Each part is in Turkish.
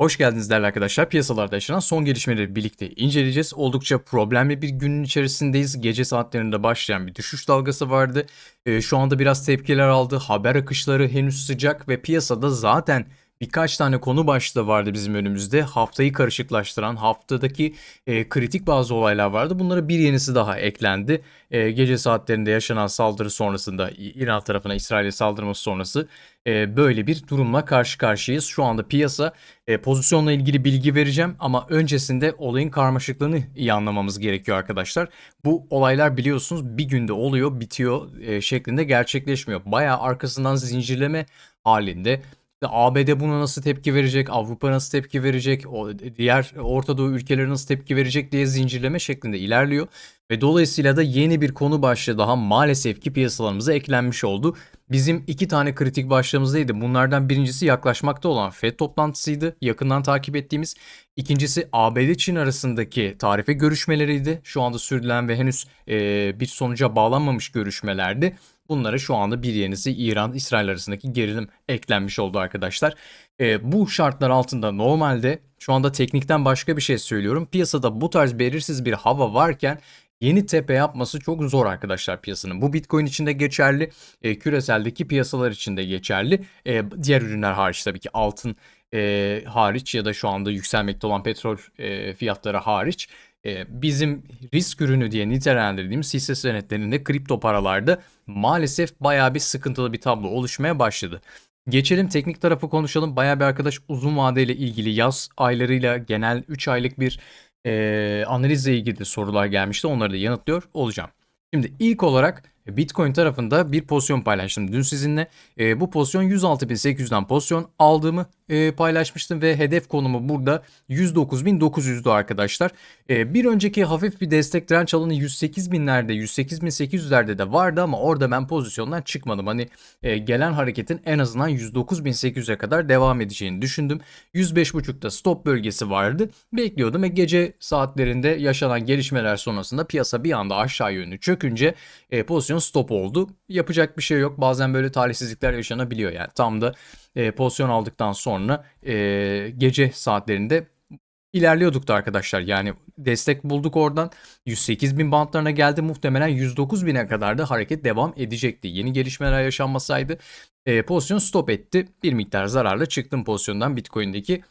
Hoş geldiniz değerli arkadaşlar. Piyasalarda yaşanan son gelişmeleri birlikte inceleyeceğiz. Oldukça problemli bir günün içerisindeyiz. Gece saatlerinde başlayan bir düşüş dalgası vardı. Ee, şu anda biraz tepkiler aldı. Haber akışları henüz sıcak ve piyasada zaten birkaç tane konu başlığı vardı bizim önümüzde. Haftayı karışıklaştıran, haftadaki e, kritik bazı olaylar vardı. Bunlara bir yenisi daha eklendi. E, gece saatlerinde yaşanan saldırı sonrasında İran tarafına İsrail'e saldırması sonrası e, böyle bir durumla karşı karşıyayız. Şu anda piyasa e, pozisyonla ilgili bilgi vereceğim ama öncesinde olayın karmaşıklığını iyi anlamamız gerekiyor arkadaşlar. Bu olaylar biliyorsunuz bir günde oluyor, bitiyor e, şeklinde gerçekleşmiyor. Bayağı arkasından zincirleme halinde ABD buna nasıl tepki verecek, Avrupa nasıl tepki verecek, o diğer Orta Doğu ülkeleri nasıl tepki verecek diye zincirleme şeklinde ilerliyor. Ve dolayısıyla da yeni bir konu başlığı daha maalesef ki piyasalarımıza eklenmiş oldu. Bizim iki tane kritik başlığımızdaydı. Bunlardan birincisi yaklaşmakta olan FED toplantısıydı. Yakından takip ettiğimiz. İkincisi ABD-Çin arasındaki tarife görüşmeleriydi. Şu anda sürdüren ve henüz e, bir sonuca bağlanmamış görüşmelerdi. Bunlara şu anda bir yenisi İran-İsrail arasındaki gerilim eklenmiş oldu arkadaşlar. E, bu şartlar altında normalde şu anda teknikten başka bir şey söylüyorum. Piyasada bu tarz belirsiz bir hava varken yeni tepe yapması çok zor arkadaşlar piyasanın. Bu Bitcoin için de geçerli, e, küreseldeki piyasalar için de geçerli. E, diğer ürünler hariç tabii ki altın e, hariç ya da şu anda yükselmekte olan petrol e, fiyatları hariç bizim risk ürünü diye nitelendirdiğimiz hisse senetlerinde kripto paralarda maalesef baya bir sıkıntılı bir tablo oluşmaya başladı. Geçelim teknik tarafı konuşalım. Baya bir arkadaş uzun vadeyle ilgili yaz aylarıyla genel 3 aylık bir e, analizle ilgili sorular gelmişti. Onları da yanıtlıyor olacağım. Şimdi ilk olarak Bitcoin tarafında bir pozisyon paylaştım dün sizinle. E, bu pozisyon 106.800'den pozisyon aldığımı e, paylaşmıştım ve hedef konumu burada 109.900'dü arkadaşlar. E, bir önceki hafif bir destek direnç alanı 108.000'lerde 108.800'lerde de vardı ama orada ben pozisyondan çıkmadım. Hani e, gelen hareketin en azından 109.800'e kadar devam edeceğini düşündüm. 105.5'ta stop bölgesi vardı. Bekliyordum ve gece saatlerinde yaşanan gelişmeler sonrasında piyasa bir anda aşağı yönlü çökünce e, pozisyon stop oldu. Yapacak bir şey yok. Bazen böyle talihsizlikler yaşanabiliyor yani. Tam da e, pozisyon aldıktan sonra e, gece saatlerinde ilerliyorduk da arkadaşlar. Yani destek bulduk oradan. 108 bin bantlarına geldi. Muhtemelen 109 bine kadar da hareket devam edecekti. Yeni gelişmeler yaşanmasaydı e, pozisyon stop etti. Bir miktar zararla çıktım pozisyondan Bitcoin'deki.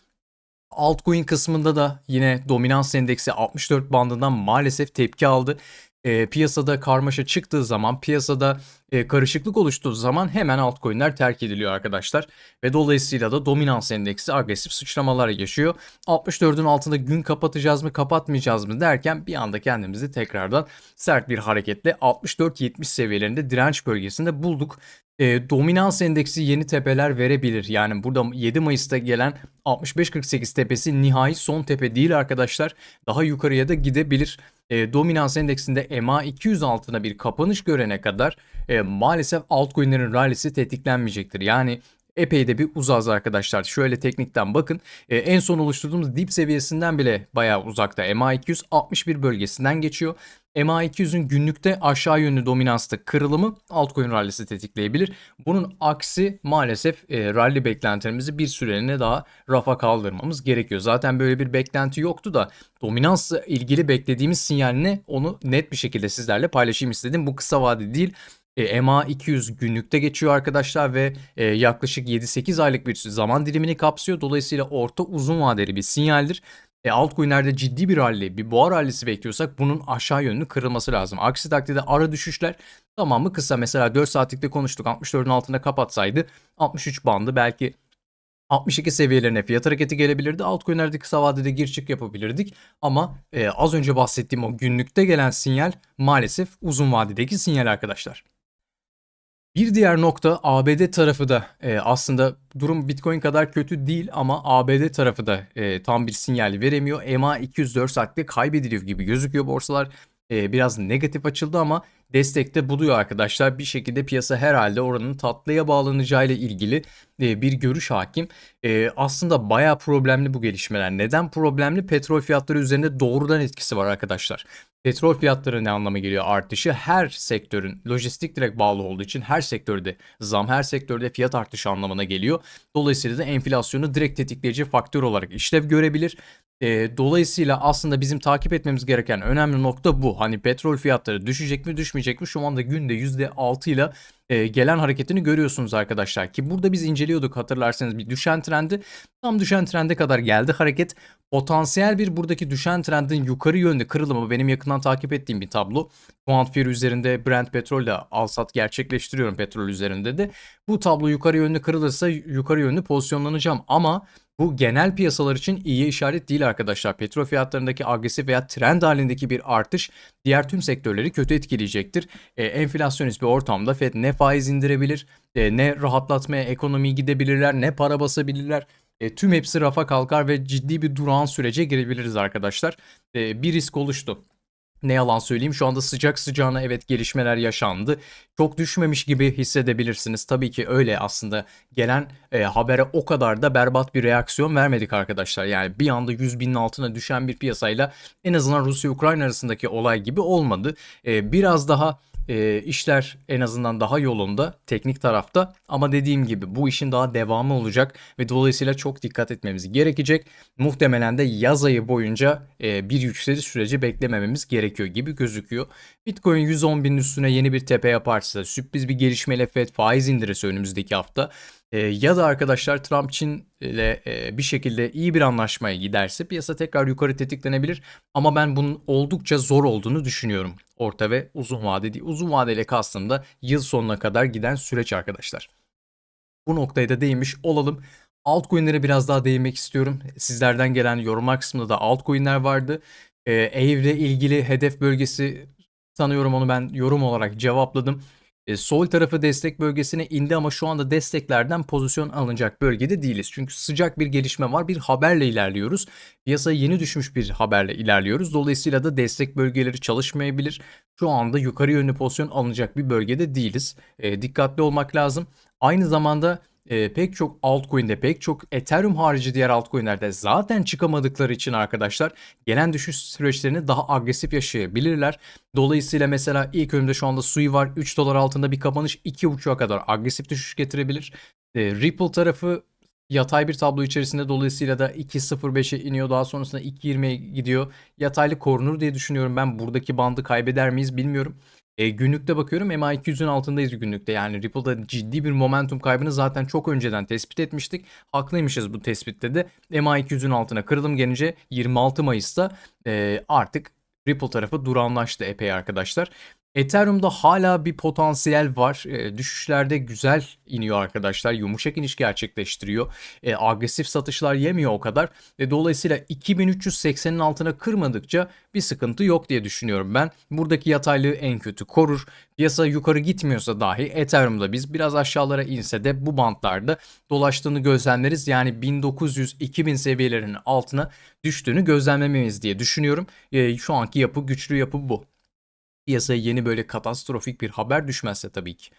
Altcoin kısmında da yine dominans endeksi 64 bandından maalesef tepki aldı e, piyasada karmaşa çıktığı zaman, piyasada e, karışıklık oluştuğu zaman hemen altcoin'ler terk ediliyor arkadaşlar. Ve dolayısıyla da dominans endeksi agresif sıçramalar yaşıyor. 64'ün altında gün kapatacağız mı, kapatmayacağız mı derken bir anda kendimizi tekrardan sert bir hareketle 64-70 seviyelerinde direnç bölgesinde bulduk. E, dominans endeksi yeni tepeler verebilir. Yani burada 7 Mayıs'ta gelen 65-48 tepesi nihai son tepe değil arkadaşlar. Daha yukarıya da gidebilir e, dominans endeksinde MA 200 altına bir kapanış görene kadar e, maalesef altcoin'lerin rallisi tetiklenmeyecektir. Yani epey de bir uzaz arkadaşlar. Şöyle teknikten bakın. E, en son oluşturduğumuz dip seviyesinden bile bayağı uzakta. MA200 61 bölgesinden geçiyor. MA200'ün günlükte aşağı yönlü dominansta kırılımı altcoin rallisi tetikleyebilir. Bunun aksi maalesef e, rally beklentilerimizi bir süreliğine daha rafa kaldırmamız gerekiyor. Zaten böyle bir beklenti yoktu da dominansla ilgili beklediğimiz sinyal onu net bir şekilde sizlerle paylaşayım istedim. Bu kısa vade değil e, MA 200 günlükte geçiyor arkadaşlar ve e, yaklaşık 7-8 aylık bir zaman dilimini kapsıyor. Dolayısıyla orta uzun vadeli bir sinyaldir. E, altcoin'lerde ciddi bir rally, bir boğa rallisi bekliyorsak bunun aşağı yönlü kırılması lazım. Aksi takdirde ara düşüşler tamamı kısa. Mesela 4 saatlikte konuştuk 64'ün altında kapatsaydı 63 bandı belki 62 seviyelerine fiyat hareketi gelebilirdi. Altcoin'lerde kısa vadede gir çık yapabilirdik. Ama e, az önce bahsettiğim o günlükte gelen sinyal maalesef uzun vadedeki sinyal arkadaşlar. Bir diğer nokta ABD tarafı da e, aslında durum Bitcoin kadar kötü değil ama ABD tarafı da e, tam bir sinyal veremiyor. EMA 204 saatte kaybediliyor gibi gözüküyor borsalar. E, biraz negatif açıldı ama destekte buluyor arkadaşlar. Bir şekilde piyasa herhalde oranın tatlıya bağlanacağıyla ilgili e, bir görüş hakim. E, aslında bayağı problemli bu gelişmeler. Neden problemli? Petrol fiyatları üzerinde doğrudan etkisi var arkadaşlar. Petrol fiyatları ne anlama geliyor artışı? Her sektörün lojistik direkt bağlı olduğu için her sektörde zam, her sektörde fiyat artışı anlamına geliyor. Dolayısıyla da enflasyonu direkt tetikleyici faktör olarak işlev görebilir. E, dolayısıyla aslında bizim takip etmemiz gereken önemli nokta bu. Hani petrol fiyatları düşecek mi düşmeyecek mi? Şu anda günde %6 ile e, gelen hareketini görüyorsunuz arkadaşlar. Ki burada biz inceliyorduk hatırlarsanız bir düşen trendi. Tam düşen trende kadar geldi hareket. Potansiyel bir buradaki düşen trendin yukarı yönlü kırılımı benim yakından takip ettiğim bir tablo. Quantfear üzerinde Brent petrolle al sat gerçekleştiriyorum petrol üzerinde de. Bu tablo yukarı yönlü kırılırsa yukarı yönlü pozisyonlanacağım ama bu genel piyasalar için iyi işaret değil arkadaşlar. Petrol fiyatlarındaki agresif veya trend halindeki bir artış diğer tüm sektörleri kötü etkileyecektir. E, enflasyonist bir ortamda Fed ne faiz indirebilir, e, ne rahatlatmaya ekonomiyi gidebilirler, ne para basabilirler. E, tüm hepsi rafa kalkar ve ciddi bir durağan sürece girebiliriz arkadaşlar. E, bir risk oluştu. Ne yalan söyleyeyim şu anda sıcak sıcağına evet gelişmeler yaşandı. Çok düşmemiş gibi hissedebilirsiniz. Tabii ki öyle aslında gelen e, habere o kadar da berbat bir reaksiyon vermedik arkadaşlar. Yani bir anda 100 binin altına düşen bir piyasayla en azından Rusya-Ukrayna arasındaki olay gibi olmadı. E, biraz daha e, işler en azından daha yolunda teknik tarafta ama dediğim gibi bu işin daha devamı olacak ve dolayısıyla çok dikkat etmemiz gerekecek. Muhtemelen de yaz ayı boyunca e, bir yükseliş süreci beklemememiz gerekiyor gibi gözüküyor. Bitcoin 110 bin üstüne yeni bir tepe yaparsa sürpriz bir gelişmeyle FED faiz indirirse önümüzdeki hafta e, ya da arkadaşlar Trump Çin ile e, bir şekilde iyi bir anlaşmaya giderse piyasa tekrar yukarı tetiklenebilir. Ama ben bunun oldukça zor olduğunu düşünüyorum. Orta ve uzun vade değil. Uzun vadeyle kastım da yıl sonuna kadar giden süreç arkadaşlar. Bu noktaya da değinmiş olalım. Altcoin'lere biraz daha değinmek istiyorum. Sizlerden gelen yorumlar kısmında da altcoin'ler vardı. Ee, Aave ilgili hedef bölgesi sanıyorum onu ben yorum olarak cevapladım. E, sol tarafı destek bölgesine indi ama şu anda desteklerden pozisyon alınacak bölgede değiliz. Çünkü sıcak bir gelişme var. Bir haberle ilerliyoruz. Piyasa yeni düşmüş bir haberle ilerliyoruz. Dolayısıyla da destek bölgeleri çalışmayabilir. Şu anda yukarı yönlü pozisyon alınacak bir bölgede değiliz. E, dikkatli olmak lazım. Aynı zamanda e, pek çok altcoin'de pek çok Ethereum harici diğer altcoin'lerde zaten çıkamadıkları için arkadaşlar gelen düşüş süreçlerini daha agresif yaşayabilirler. Dolayısıyla mesela ilk önümde şu anda Sui var 3 dolar altında bir kapanış 2.5'a kadar agresif düşüş getirebilir. E, Ripple tarafı yatay bir tablo içerisinde dolayısıyla da 2.05'e iniyor daha sonrasında 2.20'ye gidiyor. Yataylı korunur diye düşünüyorum ben buradaki bandı kaybeder miyiz bilmiyorum. E, günlükte bakıyorum MA200'ün altındayız günlükte. Yani Ripple'da ciddi bir momentum kaybını zaten çok önceden tespit etmiştik. Haklıymışız bu tespitte de. MA200'ün altına kırılım gelince 26 Mayıs'ta e, artık Ripple tarafı duranlaştı epey arkadaşlar. Ethereum'da hala bir potansiyel var. E, düşüşlerde güzel iniyor arkadaşlar. Yumuşak iniş gerçekleştiriyor. E, agresif satışlar yemiyor o kadar. E, dolayısıyla 2380'in altına kırmadıkça bir sıkıntı yok diye düşünüyorum ben. Buradaki yataylığı en kötü korur. Piyasa yukarı gitmiyorsa dahi Ethereum'da biz biraz aşağılara inse de bu bantlarda dolaştığını gözlemleriz. Yani 1900-2000 seviyelerinin altına düştüğünü gözlemlememiz diye düşünüyorum. E, şu anki yapı güçlü yapı bu piyasaya yeni böyle katastrofik bir haber düşmezse tabii ki.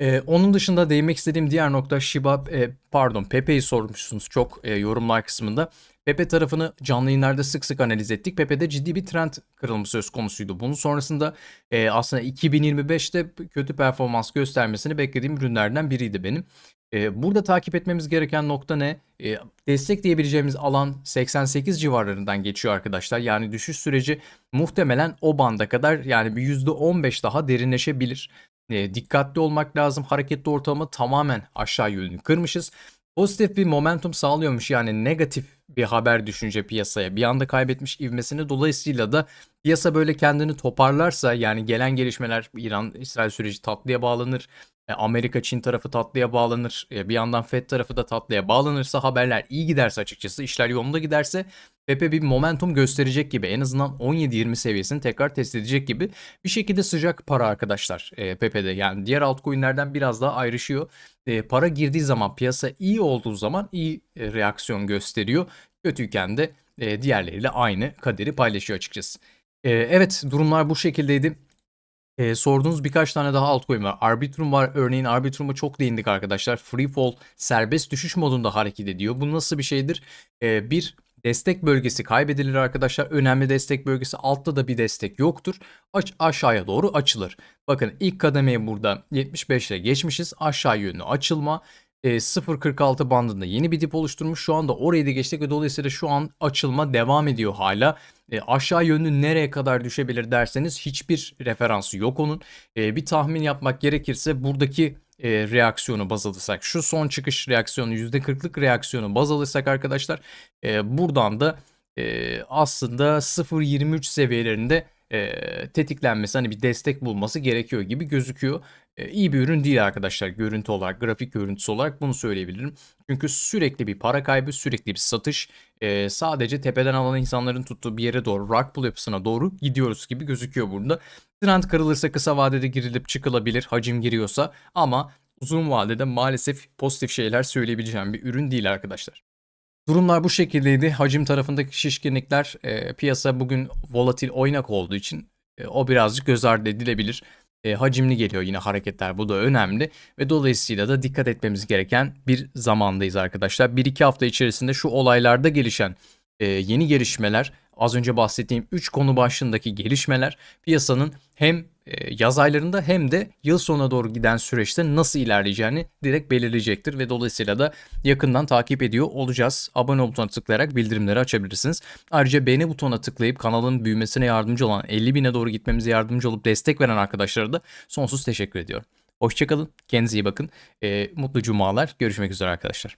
Ee, onun dışında değinmek istediğim diğer nokta Shiba, e, pardon Pepe'yi sormuşsunuz çok e, yorumlar kısmında. Pepe tarafını canlı yayınlarda sık sık analiz ettik. Pepe'de ciddi bir trend kırılması söz konusuydu. Bunun sonrasında e, aslında 2025'te kötü performans göstermesini beklediğim ürünlerden biriydi benim. E, burada takip etmemiz gereken nokta ne? E, destek diyebileceğimiz alan 88 civarlarından geçiyor arkadaşlar. Yani düşüş süreci muhtemelen o banda kadar yani bir %15 daha derinleşebilir. E, dikkatli olmak lazım. Hareketli ortamı tamamen aşağı yönlü kırmışız. Pozitif bir momentum sağlıyormuş yani negatif bir haber düşünce piyasaya bir anda kaybetmiş ivmesini dolayısıyla da piyasa böyle kendini toparlarsa yani gelen gelişmeler İran-İsrail süreci tatlıya bağlanır Amerika Çin tarafı tatlıya bağlanır. E, bir yandan Fed tarafı da tatlıya bağlanırsa haberler iyi giderse açıkçası işler yolunda giderse Pepe bir momentum gösterecek gibi en azından 17-20 seviyesini tekrar test edecek gibi bir şekilde sıcak para arkadaşlar e, Pepe'de yani diğer altcoin'lerden biraz daha ayrışıyor. E, para girdiği zaman piyasa iyi olduğu zaman iyi e, reaksiyon gösteriyor. Kötüyken de e, diğerleriyle aynı kaderi paylaşıyor açıkçası. E, evet durumlar bu şekildeydi. Eee, sorduğunuz birkaç tane daha altcoin var. Arbitrum var. Örneğin Arbitrum'a çok değindik arkadaşlar. Free fall serbest düşüş modunda hareket ediyor. Bu nasıl bir şeydir? Eee, bir destek bölgesi kaybedilir arkadaşlar. Önemli destek bölgesi altta da bir destek yoktur. Aç, aşağıya doğru açılır. Bakın ilk kademeyi burada 75 ile geçmişiz. Aşağı yönlü açılma. Eee, 0.46 bandında yeni bir dip oluşturmuş. Şu anda orayı da geçtik ve dolayısıyla şu an açılma devam ediyor hala. E, aşağı yönlü nereye kadar düşebilir derseniz hiçbir referansı yok onun. E, bir tahmin yapmak gerekirse buradaki e, reaksiyonu baz alırsak şu son çıkış reaksiyonu %40'lık reaksiyonu baz alırsak arkadaşlar e, buradan da e, aslında 0.23 seviyelerinde e, tetiklenmesi hani bir destek bulması gerekiyor gibi gözüküyor. E, iyi bir ürün değil arkadaşlar görüntü olarak grafik görüntüsü olarak bunu söyleyebilirim. Çünkü sürekli bir para kaybı sürekli bir satış e, sadece tepeden alan insanların tuttuğu bir yere doğru rock pull yapısına doğru gidiyoruz gibi gözüküyor burada. Trend kırılırsa kısa vadede girilip çıkılabilir hacim giriyorsa ama uzun vadede maalesef pozitif şeyler söyleyebileceğim bir ürün değil arkadaşlar. Durumlar bu şekildeydi. Hacim tarafındaki şişkinlikler e, piyasa bugün volatil oynak olduğu için e, o birazcık göz ardı edilebilir. E, hacimli geliyor yine hareketler bu da önemli ve dolayısıyla da dikkat etmemiz gereken bir zamandayız arkadaşlar. 1-2 hafta içerisinde şu olaylarda gelişen e, yeni gelişmeler az önce bahsettiğim 3 konu başlığındaki gelişmeler piyasanın hem yaz aylarında hem de yıl sonuna doğru giden süreçte nasıl ilerleyeceğini direkt belirleyecektir ve dolayısıyla da yakından takip ediyor olacağız. Abone ol butonuna tıklayarak bildirimleri açabilirsiniz. Ayrıca beğeni butonuna tıklayıp kanalın büyümesine yardımcı olan 50 bine doğru gitmemize yardımcı olup destek veren arkadaşlara da sonsuz teşekkür ediyorum. Hoşçakalın, kendinize iyi bakın. E, mutlu cumalar, görüşmek üzere arkadaşlar.